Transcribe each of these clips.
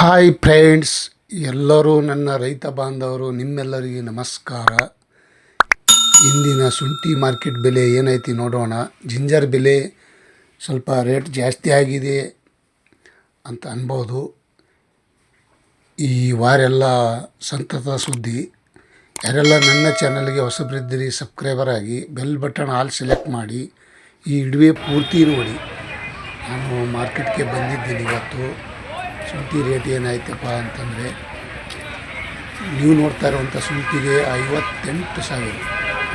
Hi friends ಎಲ್ಲರೂ ನನ್ನ ರೈತ ಬಾಂಧವರು, ನಿಮ್ಮೆಲ್ಲರಿಗೆ ನಮಸ್ಕಾರ. ಇಂದಿನ ಶುಂಠಿ ಮಾರ್ಕೆಟ್ ಬೆಲೆ ಏನೈತಿ ನೋಡೋಣ. ಜಿಂಜರ್ ಬೆಲೆ ಸ್ವಲ್ಪ ರೇಟ್ ಜಾಸ್ತಿ ಆಗಿದೆ ಅಂತ ಅನ್ಬೋದು. ಈ ವಾರೆಲ್ಲ ಸಂತತ ಸುದ್ದಿ. ಯಾರೆಲ್ಲ ನನ್ನ ಚಾನಲ್ಗೆ ಹೊಸಬ್ರಿದ್ದೀರಿ ಸಬ್ಸ್ಕ್ರೈಬರ್ ಆಗಿ ಬೆಲ್ ಬಟನ್ ಆಲ್ ಸೆಲೆಕ್ಟ್ ಮಾಡಿ, ಈ ಇಡುವೆ ಪೂರ್ತಿ ನೋಡಿ. ನಾನು ಮಾರ್ಕೆಟ್ಗೆ ಬಂದಿದ್ದೀನಿ ಇವತ್ತು. ಶುಂಠಿ ರೇಟ್ ಏನಾಯ್ತಪ್ಪ ಅಂತಂದರೆ, ನೀವು ನೋಡ್ತಾ ಇರುವಂಥ ಶುಂಠಿಗೆ ಐವತ್ತೆಂಟು ಸಾವಿರ.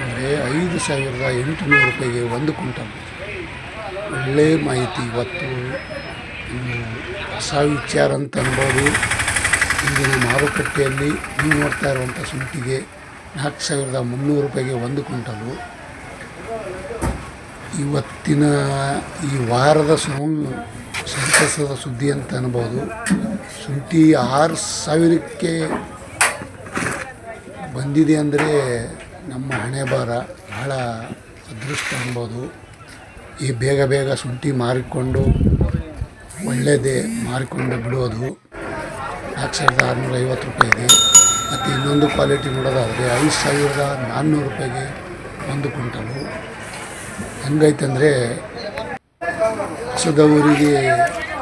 ಅಂದರೆ ಐದು ಸಾವಿರದ ಎಂಟುನೂರು ರೂಪಾಯಿಗೆ ಒಂದು ಕ್ವಿಂಟಲ್. ಒಳ್ಳೆಯ ಮಾಹಿತಿ ಇವತ್ತು ಹೊಸ ವಿಚಾರ ಅಂತ ಅನ್ಬೋದು. ಇಂದಿನ ಮಾರುಕಟ್ಟೆಯಲ್ಲಿ ನೀವು ನೋಡ್ತಾ ಇರುವಂಥ ಶುಂಠಿಗೆ ನಾಲ್ಕು ಸಾವಿರದ ಮುನ್ನೂರು ರೂಪಾಯಿಗೆ ಒಂದು ಕ್ವಿಂಟಲು. ಇವತ್ತಿನ ಈ ವಾರದ ಸು ಸಂತಸದ ಸುದ್ದಿ ಅಂತ ಅನ್ಬೋದು. ಶುಂಠಿ ಆರು ಸಾವಿರಕ್ಕೆ ಬಂದಿದೆ ಅಂದರೆ ನಮ್ಮ ಹಣೆ ಬಾರ ಬಹಳ ಅದೃಷ್ಟ ಅನ್ಬೋದು. ಈ ಬೇಗ ಬೇಗ ಶುಂಠಿ ಮಾರಿಕೊಂಡು ಒಳ್ಳೆಯದೇ ಮಾರಿಕೊಂಡು ಬಿಡೋದು ನಾಲ್ಕು ಸಾವಿರದ ಆರುನೂರ ಐವತ್ತು ರೂಪಾಯಿ ಇದೆ. ಮತ್ತು ಇನ್ನೊಂದು ಕ್ವಾಲಿಟಿ ನೋಡೋದಾದರೆ ಐದು ಸಾವಿರದ ನಾನ್ನೂರು ರೂಪಾಯಿಗೆ ಒಂದು ಕ್ವಿಂಟಲು. ಹೆಂಗೈತಂದರೆ ಹಸದವರಿಗೆ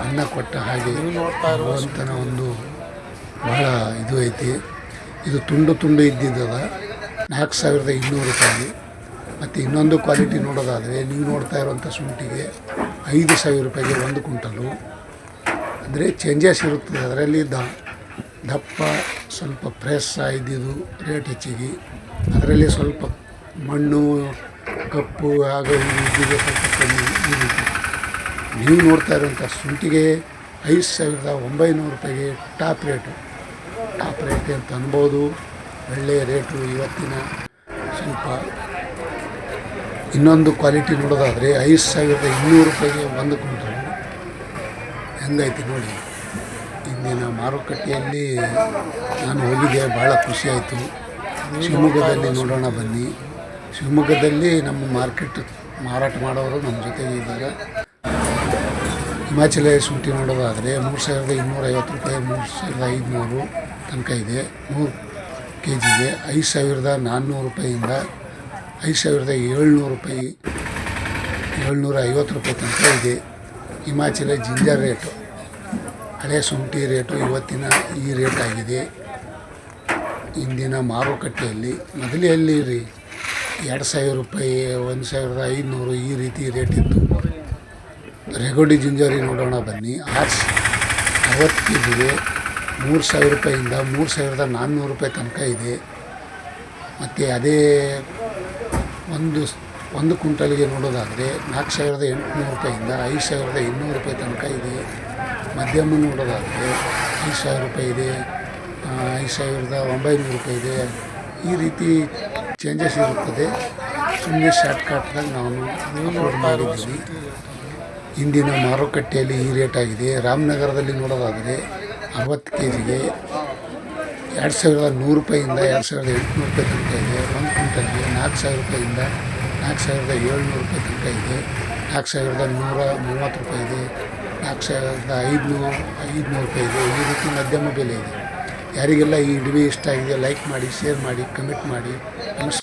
ಅನ್ನ ಕೊಟ್ಟ ಹಾಗೆ ಭಗವಂತನ ಒಂದು ಬಹಳ ಇದು ಐತಿ. ಇದು ತುಂಡು ತುಂಡು ಇದ್ದಿದ್ದದ. ನಾಲ್ಕು ಸಾವಿರದ ಇನ್ನೂರು ರೂಪಾಯಿ ಮತ್ತು ಇನ್ನೊಂದು ಕ್ವಾಲಿಟಿ ನೋಡೋದಾದರೆ ನೀವು ನೋಡ್ತಾ ಇರುವಂಥ ಸುಂಟಿಗೆ ಐದು ಸಾವಿರ ರೂಪಾಯಿಗೆ ಒಂದು ಕುಂಟಲು ಅಂದರೆ ಚೇಂಜಸ್ ಇರುತ್ತದೆ. ಅದರಲ್ಲಿ ದ, ದಪ್ಪ, ಸ್ವಲ್ಪ ಫ್ರೆಶ್ ಇದ್ದಿದ್ದು ರೇಟ್ ಹೆಚ್ಚಿಗೆ. ಅದರಲ್ಲಿ ಸ್ವಲ್ಪ ಮಣ್ಣು, ಕಪ್ಪು ಆಗ ಇದ್ದಿದ್ದು ಸ್ವಲ್ಪ ಕಮ್ಮಿ ನೀವು ನೋಡ್ತಾ ಇರುವಂಥ ಶುಂಠಿಗೆ ಐದು ಸಾವಿರದ ಒಂಬೈನೂರು ರೂಪಾಯಿಗೆ ಟಾಪ್ ರೇಟು. ಟಾಪ್ ರೇಟ್ ಅಂತ ಅನ್ಬೋದು. ಒಳ್ಳೆಯ ರೇಟು ಇವತ್ತಿನ ಸ್ವಲ್ಪ. ಇನ್ನೊಂದು ಕ್ವಾಲಿಟಿ ನೋಡೋದಾದರೆ ಐದು ಸಾವಿರದ ಇನ್ನೂರು ರೂಪಾಯಿಗೆ ಒಂದು ಕ್ವಿಂಟಲ್. ಹೆಂಗೈತಿ ನೋಡಿ. ಇಂದಿನ ಮಾರುಕಟ್ಟೆಯಲ್ಲಿ ನಾನು ಹೋಗಿದ್ದೆ ಭಾಳ ಖುಷಿಯಾಯಿತು ಶಿವಮೊಗ್ಗದಲ್ಲಿ ನೋಡೋಣ ಬನ್ನಿ. ಶಿವಮೊಗ್ಗದಲ್ಲಿ ನಮ್ಮ ಮಾರ್ಕೆಟ್ ಮಾರಾಟ ಮಾಡೋರು ನಮ್ಮ ಜೊತೆಗೆ ಇದ್ದಾರೆ. ಹಿಮಾಚಲ ಶುಂಠಿ ನೋಡೋದಾದರೆ ಮೂರು ಸಾವಿರದ ಇನ್ನೂರೈವತ್ತು ರೂಪಾಯಿ, ಮೂರು ಸಾವಿರದ ಐದುನೂರು ತನಕ ಇದೆ. ನೂರು ಕೆ ಜಿಗೆ ಐದು ಸಾವಿರದ ನಾನ್ನೂರು ರೂಪಾಯಿಯಿಂದ ಐದು ಸಾವಿರದ ಏಳ್ನೂರು ರೂಪಾಯಿ, ಏಳ್ನೂರ ಐವತ್ತು ರೂಪಾಯಿ ತನಕ ಇದೆ. Himachal ginger rate. ಹಳೆ ಶುಂಠಿ ರೇಟು ಇವತ್ತಿನ ಈ ರೇಟ್ ಆಗಿದೆ. ಇಂದಿನ ಮಾರುಕಟ್ಟೆಯಲ್ಲಿ ಮೊದಲೇ ರೀ ಎರಡು ಸಾವಿರ ರೂಪಾಯಿ, ಒಂದು ಸಾವಿರದ ಐದುನೂರು ಈ ರೀತಿ ರೇಟ್ ಇತ್ತು. ರೆಗೋಡಿ ಜಿಂಜರಿ ನೋಡೋಣ ಬನ್ನಿ. ಆರ್ಸ್ ಜಿಗೆ ಮೂರು ಸಾವಿರ ರೂಪಾಯಿಂದ ಮೂರು ಸಾವಿರದ ನಾನ್ನೂರು ರೂಪಾಯಿ ತನಕ ಇದೆ. ಮತ್ತು ಅದೇ ಒಂದು ಒಂದು ಕುಂಟಲ್ಗೆ ನೋಡೋದಾದರೆ ನಾಲ್ಕು ಸಾವಿರದ ಎಂಟುನೂರು ರೂಪಾಯಿಂದ ಐದು ಸಾವಿರದ ಇನ್ನೂರು ರೂಪಾಯಿ ತನಕ ಇದೆ. ಮಧ್ಯಮ ನೋಡೋದಾದರೆ ಐದು ಸಾವಿರ ರೂಪಾಯಿ ಇದೆ. ಐದು ಸಾವಿರದ ಒಂಬೈನೂರು ರೂಪಾಯಿ ಇದೆ. ಈ ರೀತಿ ಚೇಂಜಸ್ ಇರುತ್ತದೆ. ಸುಮ್ಮನೆ ಶಾರ್ಟ್ಕಟ್ದಾಗ ನಾನು ಅಪ್ಲೋಡ್ ಮಾಡಿದ್ದೀನಿ ಇಂದಿನ ಮಾರುಕಟ್ಟೆಯಲ್ಲಿ ಈ ರೇಟ್ ಆಗಿದೆ. ರಾಮನಗರದಲ್ಲಿ ನೋಡೋದಾದರೆ ಅರವತ್ತು ಕೆ ಜಿಗೆ ಎರಡು ಸಾವಿರದ ನೂರು ರೂಪಾಯಿಂದ ಎರಡು ಸಾವಿರದ ಎಂಟುನೂರು ರೂಪಾಯಿ ತನಕ ಇದೆ. ಒಂದು ಕ್ವಿಂಟಲ್ಗೆ ನಾಲ್ಕು ಸಾವಿರ ರೂಪಾಯಿಂದ ನಾಲ್ಕು ಸಾವಿರದ ಏಳ್ನೂರು ರೂಪಾಯಿ ತನಕ ಇದೆ. ನಾಲ್ಕು ಸಾವಿರದ ನೂರ ಮೂವತ್ತು ರೂಪಾಯಿ ಇದೆ. ನಾಲ್ಕು ಸಾವಿರದ ಐದುನೂರು ಐದುನೂರು ರೂಪಾಯಿ ಇದೆ. ಈ ರೀತಿ ಮಧ್ಯಮ ಬೆಲೆ ಇದೆ. ಯಾರಿಗೆಲ್ಲ ಈ ಇಡುವೆ ಇಷ್ಟ ಆಗಿದೆ, ಲೈಕ್ ಮಾಡಿ, ಶೇರ್ ಮಾಡಿ, ಕಮೆಂಟ್ ಮಾಡಿ. ನಮಸ್ಕಾರ.